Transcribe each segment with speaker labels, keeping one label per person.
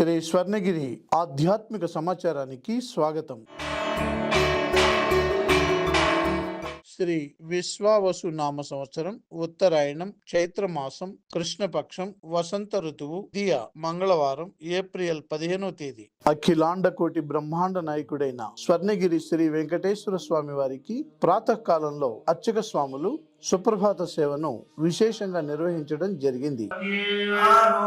Speaker 1: శ్రీ స్వర్ణగిరి ఆధ్యాత్మిక సమాచారానికి స్వాగతం శ్రీ విశ్వావసు నామ సంవత్సరం ఉత్తరాయణం చైత్ర మాసం కృష్ణపక్షం వసంత ఋతువు దియ మంగళవారం ఏప్రిల్ పదిహేనో తేదీ. అఖిలాండ కోటి బ్రహ్మాండ నాయకుడైన స్వర్ణగిరి శ్రీ వెంకటేశ్వర స్వామి వారికి ప్రాతకాలంలో అర్చక స్వాములు సుప్రభాత సేవను విశేషంగా నిర్వహించడం జరిగింది.
Speaker 2: ఆనో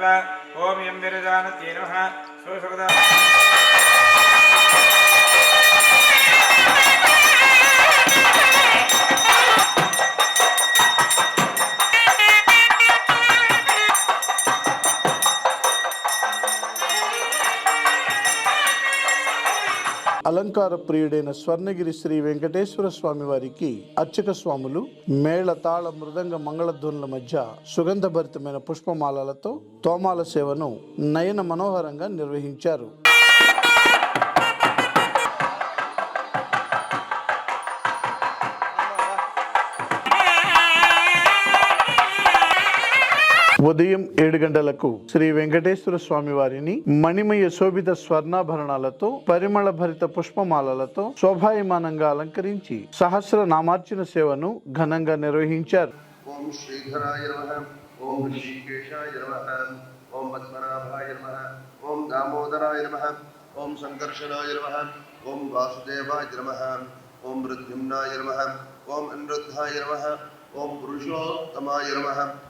Speaker 3: విరజానదీం ధ్యాత్వా ఓం యం విరజానత్యై
Speaker 1: అలంకార ప్రియుడైన స్వర్ణగిరి శ్రీ వెంకటేశ్వర స్వామి వారికి అర్చక స్వాములు మేళ తాళ మృదంగ మంగళధ్వనుల మధ్య సుగంధభరితమైన పుష్పమాలలతో తోమాల సేవను నయన మనోహరంగా నిర్వహించారు. ఉదయం ఏడు గంటలకు శ్రీ వెంకటేశ్వర స్వామి వారిని మణిమయ శోభిత స్వర్ణాభరణాలతో పరిమళ భరిత పుష్పమాలలతో శోభాయమానంగా అలంకరించి సహస్ర నామార్చన సేవను ఘనంగా నిర్వహించారు.
Speaker 4: ఓం శ్రీధరాయ ఓం ఋషికేశాయ నమ ఓం పద్మనాభాయ ఓం దామోదరాయ ఓం సంకర్షణాయ నమ ఓం వాసుదేవాయ నమ ఓం మృద్యుమ్నాయ నమ ఓం అనిరుద్ధాయ ఓం పురుషోత్తమాయ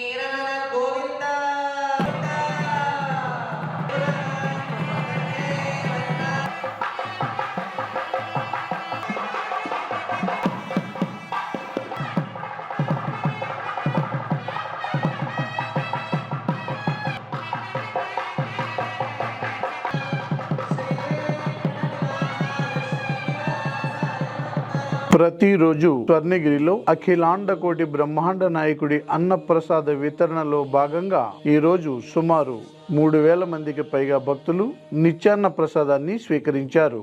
Speaker 1: you manera ప్రతిరోజు స్వర్ణగిరిలో అఖిలాండ కోటి బ్రహ్మాండ నాయకుడి అన్నప్రసాద వితరణలో భాగంగా ఈరోజు సుమారు మూడు వేల మందికి పైగా భక్తులు నిత్యాన్న ప్రసాదాన్ని స్వీకరించారు.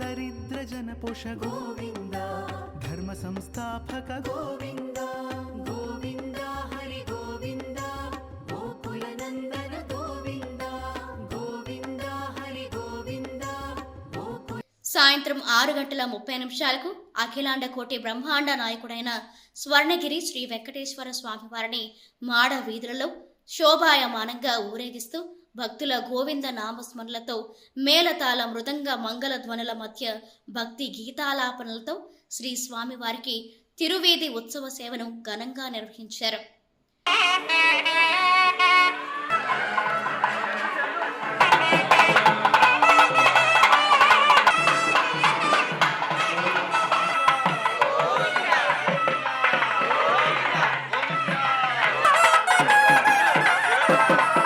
Speaker 5: దరిద్ర జన పోష గోవింద ధర్మ సంస్థాపక గోవిందా
Speaker 6: సాయంత్రం ఆరు గంటల ముప్పై నిమిషాలకు అఖిలాండ కోటి బ్రహ్మాండ నాయకుడైన స్వర్ణగిరి శ్రీ వెంకటేశ్వర స్వామివారిని మాడ వీధులలో శోభాయమానంగా ఊరేగిస్తూ భక్తుల గోవింద నామస్మరణలతో మేళతాళ మృదంగ మంగళ ధ్వనుల మధ్య భక్తి గీతాలాపనలతో శ్రీ స్వామివారికి తిరువేది ఉత్సవ సేవను ఘనంగా నిర్వహించారు. Thank you.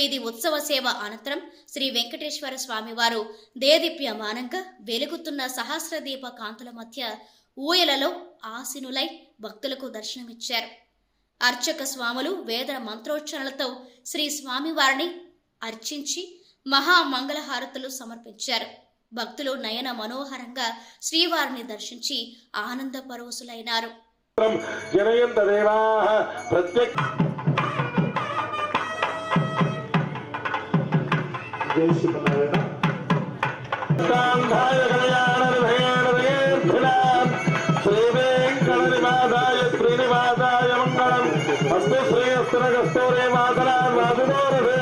Speaker 6: వీధి ఉత్సవ సేవ అనంతరం శ్రీ వెంకటేశ్వర స్వామివారు దేదీప్యమానంగా వెలుగుతున్న సహస్రదీప కాంతుల మధ్య ఊయలలో ఆసినులై భక్తులకు దర్శనమిచ్చారు. అర్చక స్వాములు వేద మంత్రోచ్చరణలతో శ్రీ స్వామివారిని అర్చించి మహామంగళహారతులు సమర్పించారు. భక్తులు నయన మనోహరంగా శ్రీవారిని దర్శించి ఆనంద పరవశులైనారు
Speaker 7: जय श्री श्रीवेङ्कटनिवासाय श्रीनिवासाय मङ्गलम् अस्तु श्री अस्तुरगस्तौरे मातरा मातुदोरसे